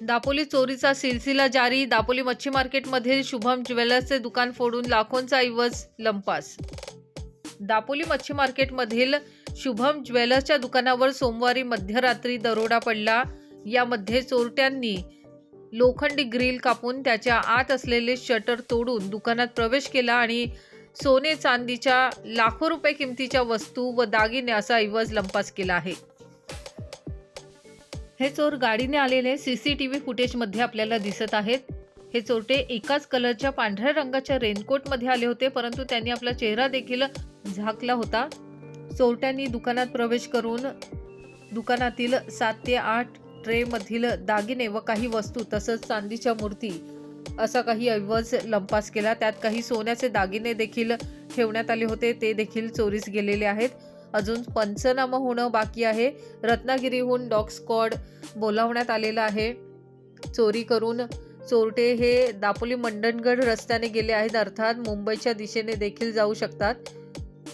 दापोली चोरीचा सिलसिला जारी. दापोली मच्छी मार्केटमधील शुभम ज्वेलर्सचे दुकान फोडून लाखोंचा ऐवज लंपास. दापोली मच्छी मार्केटमधील शुभम ज्वेलर्सच्या दुकानावर सोमवारी मध्यरात्री दरोडा पडला. यामध्ये चोरट्यांनी लोखंडी ग्रिल कापून त्याच्या आत असलेले शटर तोडून दुकानात प्रवेश केला आणि सोने चांदीच्या लाखो रुपये किमतीच्या वस्तू व दागिने असा ऐवज लंपास केला आहे. हे चोर गाडीने आलेले सीसीटीव्ही फुटेजमध्ये आपल्याला दिसत आहेत. हे चोरटे एकाच कलरच्या पांढऱ्या रंगाच्या रेनकोटमध्ये आले होते परंतु त्यांनी आपला चेहरा देखील झाकला होता. चोरट्यांनी दुकानात प्रवेश करून दुकानातील सात ते आठ ट्रेमधील दागिने व काही वस्तू तसंच चांदीच्या मूर्ती असा काही ऐवज लंपास केला. त्यात काही सोन्याचे दागिने देखील ठेवण्यात आले होते. ते देखील चोरीस गेलेले आहेत. अजून पंचनामा होणं बाकी आहे. रत्नागिरीहून डॉग स्क्वॉड बोलावण्यात आलेलं आहे. चोरी करून चोरटे हे दापोली मंडणगड रस्त्याने गेले आहेत. अर्थात मुंबईच्या दिशेने देखील जाऊ शकतात.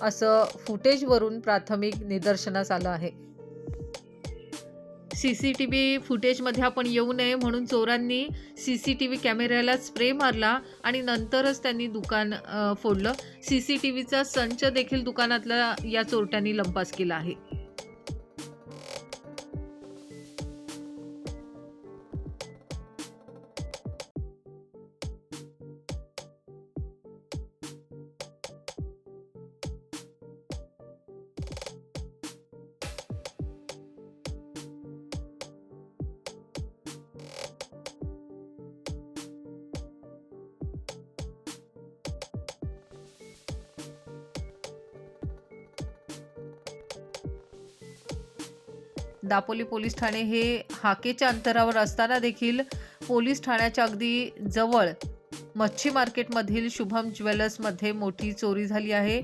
असं फुटेजवरून प्राथमिक निदर्शनास आलं आहे. सी सी टी व्ही फुटेजमध्ये आपण येऊ नये म्हणून चोरांनी सी सी टी व्ही कॅमेऱ्याला स्प्रे मारला आणि नंतरच त्यांनी दुकान फोडलं. सी सी टी व्हीचा संच देखील दुकानातला या चोरट्यांनी लंपास केला आहे. दापोली पोलीस ठाणे हे हाकेच्या अंतरावर असताना देखील पोलीस ठाण्याच्या अगदी जवळ मच्छी मार्केटमधील शुभम ज्वेलर्समध्ये मोठी चोरी झाली आहे.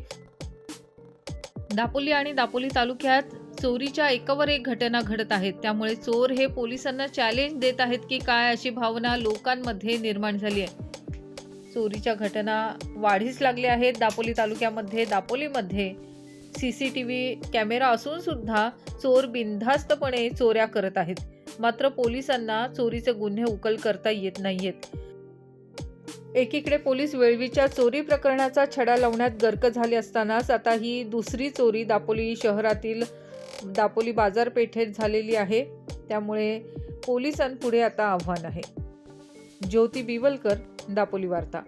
दापोली आणि दापोली तालुक्यात चोरीच्या एकावर एक घटना घडत आहेत. त्यामुळे चोर हे पोलिसांना चॅलेंज देत आहेत की काय अशी भावना लोकांमध्ये निर्माण झाली आहे. चोरीच्या घटना वाढीस लागल्या आहेत. दापोली तालुक्यामध्ये दापोलीमध्ये C C T V camera असून सुद्धा चोर बिनधास्तपणे चोऱ्या करत आहेत. मात्र पोलिसांना चोरीचे गुन्हे उकल करता येत नाहीयेत. एकीकडे पोलीस वेळवीच्या चोरी प्रकरणाचा छडा लावण्यात गर्क झाले असतानाच आता ही दुसरी चोरी दापोली शहरातील दापोली बाजारपेठेत झालेली आहे. त्यामुळे पोलिसांपुढे आता आव्हान आहे. ज्योती बिवलकर दापोली वार्ता.